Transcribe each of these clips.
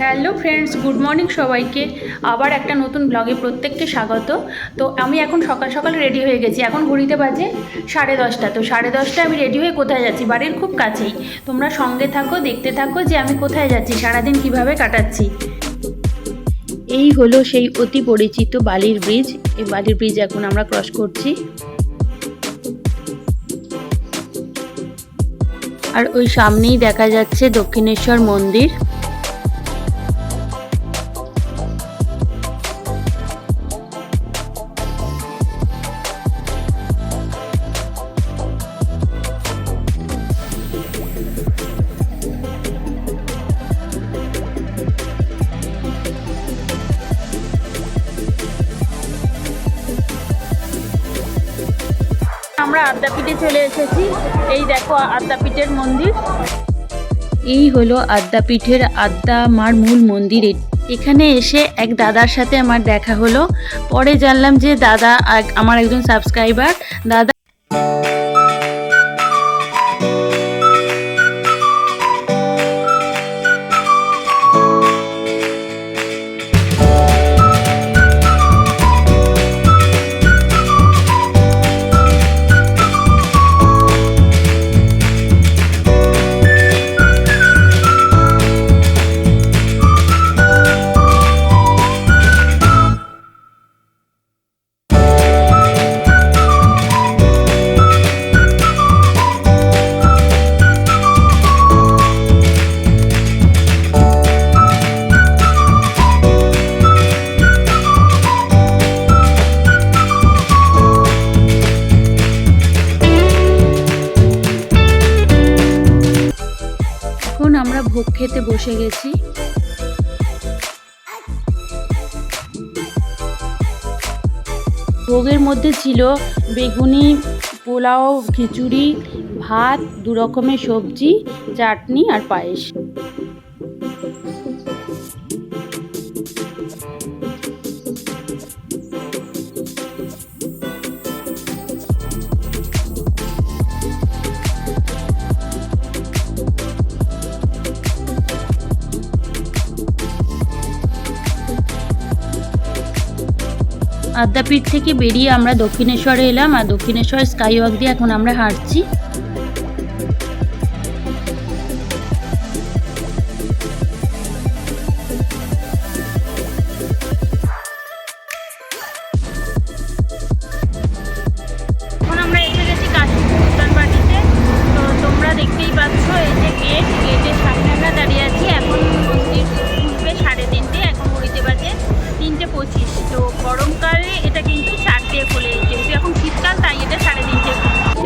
Hello friends, good morning সবাইকে। আবার একটা নতুন ব্লগে প্রত্যেককে স্বাগত। তো আমি এখন সকাল সকাল রেডি হয়ে গেছি। এখন ঘড়িতে বাজে সাড়ে দশটা। তো সাড়ে দশটায় আমি রেডি হয়ে কোথায় যাচ্ছি? বাড়ির খুব কাছেই। তোমরা সঙ্গে থাকো, দেখতে থাকো যে আমি কোথায় যাচ্ছি, সারাদিন কীভাবে কাটাচ্ছি। এই হলো সেই অতি পরিচিত বালির ব্রিজ। এই বালির ব্রিজ এখন আমরা ক্রস করছি। আর ওই সামনেই দেখা যাচ্ছে দক্ষিণেশ্বর মন্দির। আমরা আদ্যাপীঠে চলে এসেছি। এই দেখো আদ্যাপীঠের মন্দির। এই হলো আদ্যাপীঠের আদ্যা মার মূল মন্দির। এখানে এসে এক দাদার সাথে আমার দেখা হলো। পরে জানলাম যে দাদা আমার একজন সাবস্ক্রাইবার। দাদা ভোগ খেতে বসে গেছি। ভোগের মধ্যে ছিল বেগুনি, পোলাও, খিচুড়ি, ভাত দু রকমের সবজি, চাটনি আর পায়েস। আদ্যাপীঠ থেকে বেরিয়ে আমরা দক্ষিণেশ্বরে এলাম আর দক্ষিণেশ্বর স্কাইওয়াক দিয়ে এখন আমরা হাঁটছি।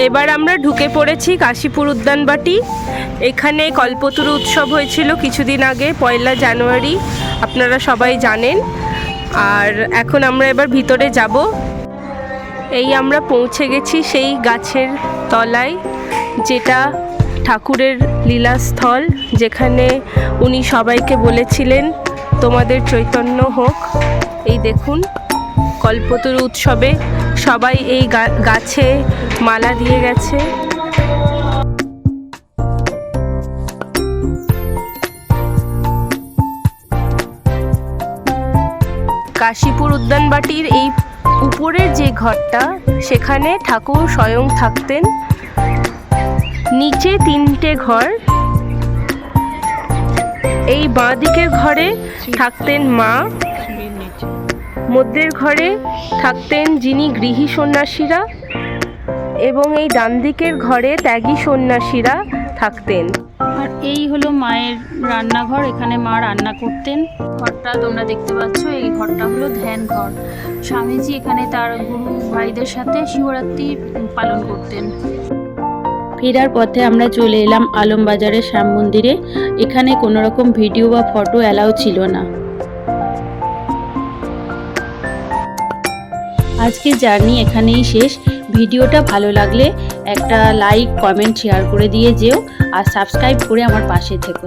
এবার আমরা ঢুকে পড়েছি কাশীপুর উদ্যানবাটি এখানে কল্পতরু উৎসব হয়েছিল কিছুদিন আগে, পয়লা জানুয়ারি, আপনারা সবাই জানেন। আর এখন আমরা এবার ভিতরে যাব। এই আমরা পৌঁছে গেছি সেই গাছের তলায়, যেটা ঠাকুরের লীলাস্থল, যেখানে উনি সবাইকে বলেছিলেন, তোমাদের চৈতন্য হোক। এই দেখুন, কল্পতরু উৎসবে সবাই এই গাছে মালা দিয়ে গেছে। কাশীপুর উদ্যানবাটির এই উপরের যে ঘরটা, সেখানে ঠাকুর স্বয়ং থাকতেন। নিচে তিনটে ঘর। এই বাঁ দিকের ঘরে থাকতেন মা। মধ্যের ঘরে থাকতেন যিনি গৃহী সন্ন্যাসীরা এবং এই ডান দিকের ঘরে ত্যাগী সন্ন্যাসীরা থাকতেন। আর এই হলো মায়ের রান্নাঘর, এখানে মা রান্না করতেন। ঘরটা তোমরা দেখতে পাচ্ছ, এই ঘরটা হলো ধ্যান ঘর। স্বামীজি এখানে তার গুরু ভাইদের সাথে শিবরাত্রি পালন করতেন। ফেরার পথে আমরা চলে এলাম আলমবাজারের শ্যাম মন্দিরে এখানে কোনো রকম ভিডিও বা ফটো অ্যালাউ ছিল না। আজকের জার্নি এখানেই শেষ। ভিডিওটা ভালো লাগলে একটা লাইক, কমেন্ট, শেয়ার করে দিয়ে যেও আর সাবস্ক্রাইব করে আমার পাশে থেকো।